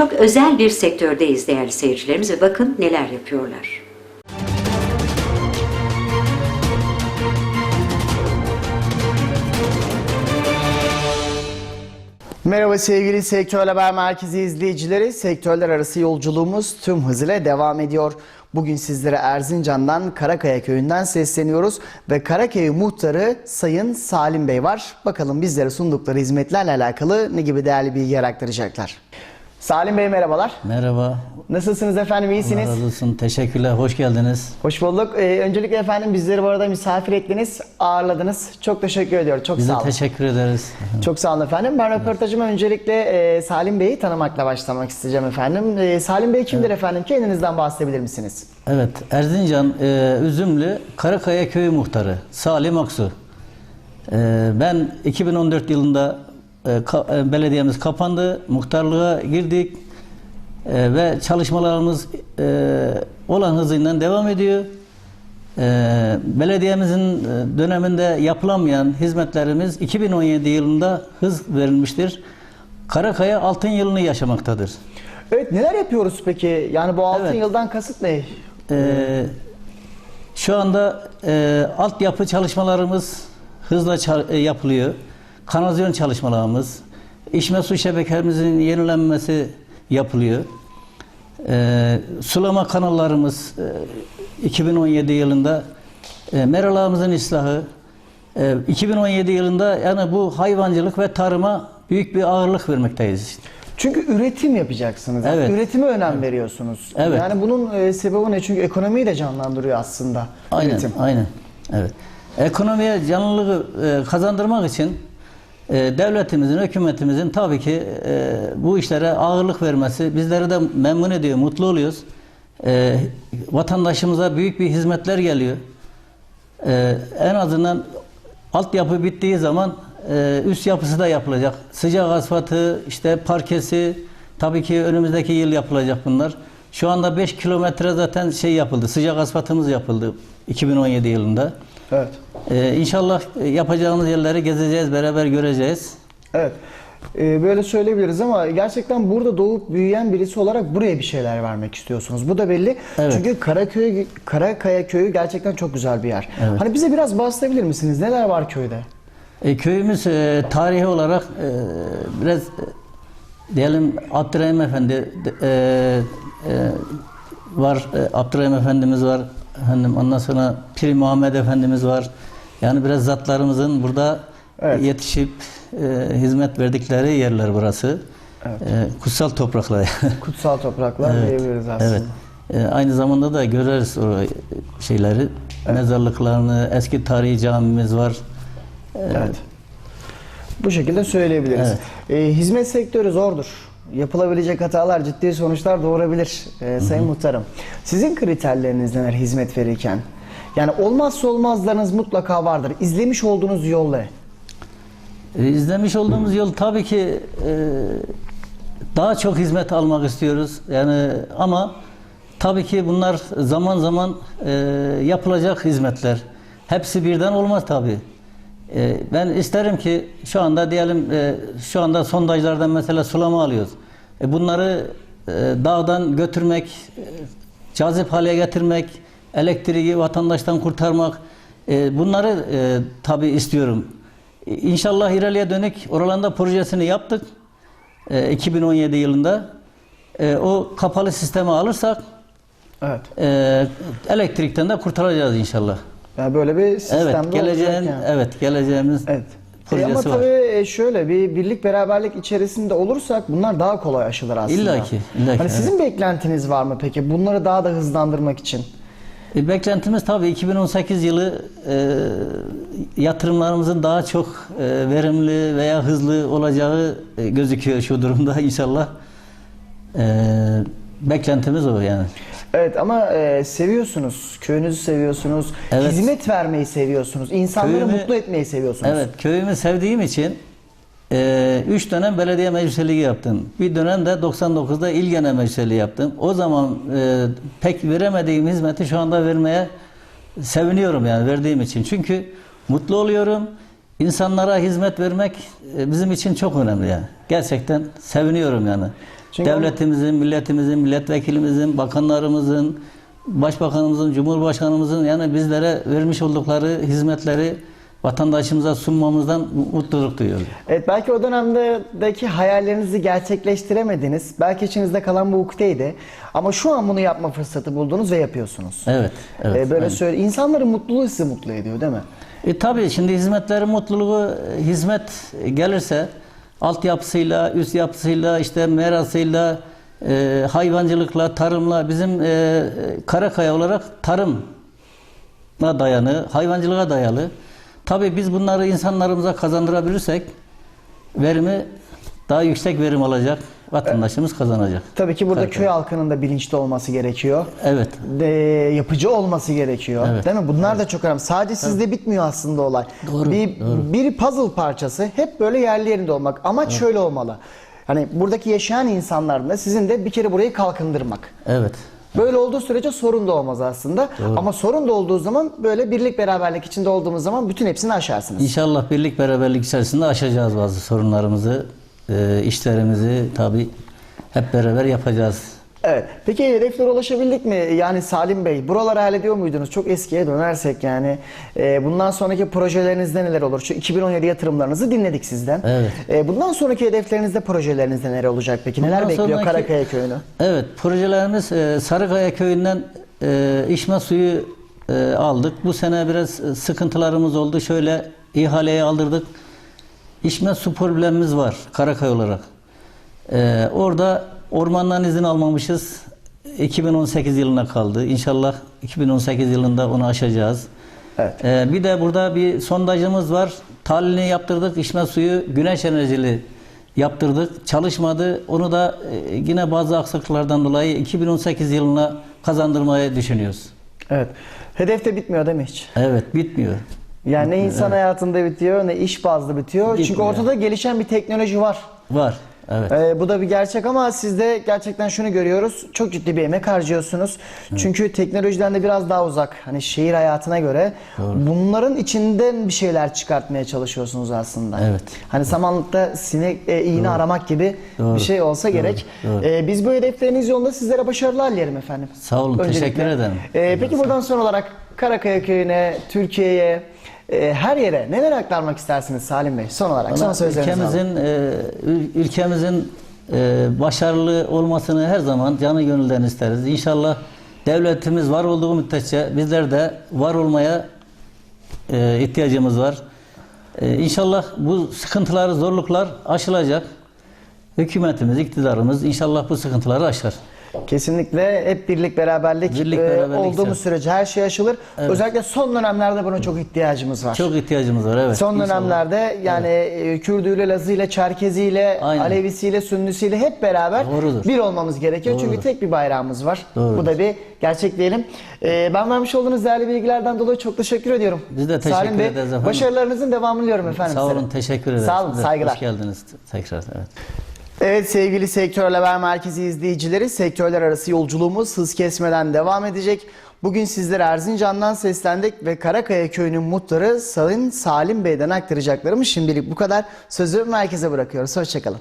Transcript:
Çok özel bir sektördeyiz değerli seyircilerimiz ve bakın neler yapıyorlar. Merhaba sevgili Sektör Haber Merkezi izleyicileri. Sektörler arası yolculuğumuz tüm hızıyla devam ediyor. Bugün sizlere Erzincan'dan Karakaya köyünden sesleniyoruz ve Karaköy muhtarı Sayın Salim Bey var. Bakalım bizlere sundukları hizmetlerle alakalı ne gibi değerli bilgiler aktaracaklar. Salim Bey merhabalar. Merhaba. Nasılsınız efendim? İyisiniz? Allah razı olsun. Teşekkürler. Hoş geldiniz. Hoş bulduk. Ee, öncelikle efendim bizleri bu arada misafir ettiniz, ağırladınız. Çok teşekkür ediyorum. Çok Biz sağ olun. teşekkür ederiz. Çok sağ olun efendim. Ben röportajıma öncelikle e, Salim Bey'i tanımakla başlamak isteyeceğim efendim. E, Salim Bey kimdir efendim? Kendinizden bahsedebilir misiniz? Evet, Erzincan e, Üzümlü Karakaya Köyü Muhtarı Salim Aksu. E, ben 2014 yılında e, ka- e, belediyemiz kapandı, muhtarlığa girdik E, ve çalışmalarımız e, olan hızıyla devam ediyor. E, belediyemizin döneminde yapılamayan hizmetlerimiz 2017 yılında hız verilmiştir. Karakaya altın yılını yaşamaktadır. Evet neler yapıyoruz peki? Yani bu altın Evet. yıldan kasıt ne? Ee, şu anda e, altyapı çalışmalarımız hızla yapılıyor. Kanalizasyon çalışmalarımız, içme su şebekemizin yenilenmesi yapılıyor. Ee, sulama kanallarımız e, 2017 yılında e, meralarımızın ıslahı e, 2017 yılında yani bu hayvancılık ve tarıma büyük bir ağırlık vermekteyiz. Çünkü üretim yapacaksınız. Yani Evet. Üretime önem veriyorsunuz. Evet. Yani bunun e, sebebi ne? Çünkü ekonomiyi de canlandırıyor aslında. Aynen, Üretim. aynen. Evet. Ekonomiye canlılığı e, kazandırmak için e, devletimizin, hükümetimizin tabii ki e, bu işlere ağırlık vermesi bizleri de memnun ediyor, mutlu oluyoruz. E, vatandaşımıza büyük bir hizmetler geliyor. E, en azından altyapı bittiği zaman e, üst yapısı da yapılacak. Sıcak asfaltı, işte parkesi tabii ki önümüzdeki yıl yapılacak bunlar. Şu anda 5 kilometre zaten şey yapıldı. Sıcak asfaltımız yapıldı 2017 yılında. Evet. E, inşallah yapacağımız yerleri gezeceğiz, beraber göreceğiz. Evet. E, böyle söyleyebiliriz ama gerçekten burada doğup büyüyen birisi olarak buraya bir şeyler vermek istiyorsunuz. Bu da belli. Evet. Çünkü Karaköy, Karakaya köyü gerçekten çok güzel bir yer. Hani bize biraz bahsedebilir misiniz? Neler var köyde? E, köyümüz e, tarihi olarak e, biraz e, diyelim Abdurrahim Efendi e, e, var, e, Abdurrahim Efendimiz var, efendim ondan sonra Pir Muhammed Efendimiz var. Yani biraz zatlarımızın burada Evet. yetişip e, hizmet verdikleri yerler burası. Evet. E, kutsal topraklar. Kutsal topraklar Evet, diyebiliriz aslında. Evet. E, aynı zamanda da göreriz o şeyleri. Mezarlıklarını, eski tarihi camimiz var. Evet. Bu şekilde söyleyebiliriz. Ee, hizmet sektörü zordur. Yapılabilecek hatalar ciddi sonuçlar doğurabilir ee, Sayın Muhtarım. Sizin kriterleriniz neler hizmet verirken? Yani olmazsa olmazlarınız mutlaka vardır. İzlemiş olduğunuz yol ne? E, İzlemiş olduğumuz yol tabii ki e, daha çok hizmet almak istiyoruz. Yani ama tabii ki bunlar zaman zaman e, yapılacak hizmetler. Hepsi birden olmaz tabii. E, ben isterim ki şu anda diyelim e, şu anda sondajlardan mesela sulama alıyoruz. E, bunları e, dağdan götürmek, e, cazip hale getirmek, elektriği vatandaştan kurtarmak e, bunları e, tabii istiyorum. İnşallah ileriye dönük oralarda projesini yaptık. E, 2017 yılında. E, o kapalı sistemi alırsak Evet. e, elektrikten de kurtaracağız inşallah. Yani böyle bir sistemde Evet, geleceğin yani. evet geleceğimiz Evet. E projesi ama var. tabii e, şöyle bir birlik beraberlik içerisinde olursak bunlar daha kolay aşılır aslında. İlla ki, Hani evet. sizin beklentiniz var mı peki bunları daha da hızlandırmak için? E, beklentimiz tabii 2018 yılı e, yatırımlarımızın daha çok e, verimli veya hızlı olacağı e, gözüküyor şu durumda inşallah. E, beklentimiz o yani. Evet ama e, seviyorsunuz, köyünüzü seviyorsunuz, Evet. hizmet vermeyi seviyorsunuz, insanları Köyümü- mutlu etmeyi seviyorsunuz. Evet, köyümü sevdiğim için e, üç dönem belediye meclisliği yaptım. Bir dönem de 99'da il genel meclisliği yaptım. O zaman e, pek veremediğim hizmeti şu anda vermeye seviniyorum yani verdiğim için. Çünkü mutlu oluyorum. İnsanlara hizmet vermek e, bizim için çok önemli yani. Gerçekten seviniyorum yani. Çünkü devletimizin, milletimizin, milletvekilimizin, bakanlarımızın, başbakanımızın, cumhurbaşkanımızın yani bizlere vermiş oldukları hizmetleri vatandaşımıza sunmamızdan mutluluk duyuyoruz. Evet belki o dönemdeki hayallerinizi gerçekleştiremediniz. Belki içinizde kalan bu ukteydi. Ama şu an bunu yapma fırsatı buldunuz ve yapıyorsunuz. Evet, evet. Ee, böyle aynen. söyle insanların mutluluğu sizi mutlu ediyor değil mi? E tabii şimdi hizmetlerin mutluluğu e, hizmet gelirse altyapısıyla, üst yapısıyla, işte merasıyla, e, hayvancılıkla, tarımla bizim e, Karakaya olarak tarıma dayanı, hayvancılığa dayalı. Tabii biz bunları insanlarımıza kazandırabilirsek verimi daha yüksek verim alacak, vatandaşımız kazanacak. Tabii ki burada Karakaya. köy halkının da bilinçli olması gerekiyor. Evet. De, yapıcı olması gerekiyor. Evet. Değil mi? Bunlar da çok önemli. Sadece sizde bitmiyor aslında olay. Doğru, Bir, doğru. bir puzzle parçası hep böyle yerli yerinde olmak. Amaç şöyle olmalı. Hani buradaki yaşayan insanların da sizin de bir kere burayı kalkındırmak. Evet. Böyle olduğu sürece sorun da olmaz aslında. Ama sorun da olduğu zaman böyle birlik beraberlik içinde olduğumuz zaman bütün hepsini aşarsınız. İnşallah birlik beraberlik içerisinde aşacağız bazı sorunlarımızı, e, işlerimizi tabii hep beraber yapacağız. Evet. Peki hedeflere ulaşabildik mi? Yani Salim Bey, buraları hallediyor muydunuz? Çok eskiye dönersek yani. e, bundan sonraki projelerinizde neler olur? Şu 2017 yatırımlarınızı dinledik sizden. Evet. E, bundan sonraki hedeflerinizde, projelerinizde neler olacak peki? Neler Bundan bekliyor sonraki- Karakaya Köyü'nü? Evet, projelerimiz e, Sarıkaya köyünden e, içme suyu e, aldık. Bu sene biraz e, sıkıntılarımız oldu. Şöyle ihaleye aldırdık. İçme su problemimiz var Karakay olarak. E, orada ormandan izin almamışız. 2018 yılına kaldı. İnşallah 2018 yılında onu aşacağız. Evet. Ee, bir de burada bir sondajımız var. Tahlilini yaptırdık. İçme suyu güneş enerjili yaptırdık. Çalışmadı. Onu da e, yine bazı aksaklıklardan dolayı 2018 yılına kazandırmayı düşünüyoruz. Evet. Hedef de bitmiyor değil mi hiç? Evet, bitmiyor. Yani ne insan hayatında bitiyor ne iş bazlı bitiyor. Çünkü Bitmiyor. ortada gelişen bir teknoloji var. Var. Evet. Ee, bu da bir gerçek ama sizde gerçekten şunu görüyoruz. Çok ciddi bir emek harcıyorsunuz. Çünkü teknolojiden de biraz daha uzak. Hani şehir hayatına göre bunların içinden bir şeyler çıkartmaya çalışıyorsunuz aslında. Evet. Hani samanlıkta sinek e, iğne aramak gibi Doğru. bir şey olsa gerek. Doğru. Ee, biz bu hedefleriniz yolunda sizlere başarılar dilerim efendim. Sağ olun, teşekkür ederim. Ee, peki buradan son olarak Karakaya Köyü'ne, Türkiye'ye, e, her yere neler aktarmak istersiniz Salim Bey? Son olarak, son sözlerinizi ülkemizin e, ül- ülkemizin e, başarılı olmasını her zaman canı gönülden isteriz. İnşallah devletimiz var olduğu müddetçe bizler de var olmaya e, ihtiyacımız var. E, İnşallah bu sıkıntılar, zorluklar aşılacak. Hükümetimiz, iktidarımız inşallah bu sıkıntıları aşar. Kesinlikle hep birlik beraberlik, Birlik, e, beraberlik olduğumuz sen- sürece her şey aşılır. Özellikle son dönemlerde buna çok ihtiyacımız var. Çok ihtiyacımız var evet. son İnşallah. dönemlerde yani e, Kürdüyle, Lazıyla, Çerkeziyle, Aynen. Alevisiyle, Sünnisiyle hep beraber Doğrudur. bir olmamız gerekiyor. Çünkü tek bir bayrağımız var. Doğrudur. Bu da bir gerçek diyelim. E, ben vermiş olduğunuz değerli bilgilerden dolayı çok teşekkür ediyorum. Biz de teşekkür Salim ederiz efendim. Başarılarınızın devamını diliyorum efendim. Sağ size. olun, teşekkür ederiz. Sağ olun, Size saygılar. Hoş geldiniz tekrar. Evet. Evet sevgili Sektörel Haber Merkezi izleyicileri, sektörler arası yolculuğumuz hız kesmeden devam edecek. Bugün sizlere Erzincan'dan seslendik ve Karakaya Köyü'nün muhtarı Sayın Salim Bey'den aktaracaklarımız şimdilik bu kadar. Sözü merkeze bırakıyoruz. Hoşçakalın.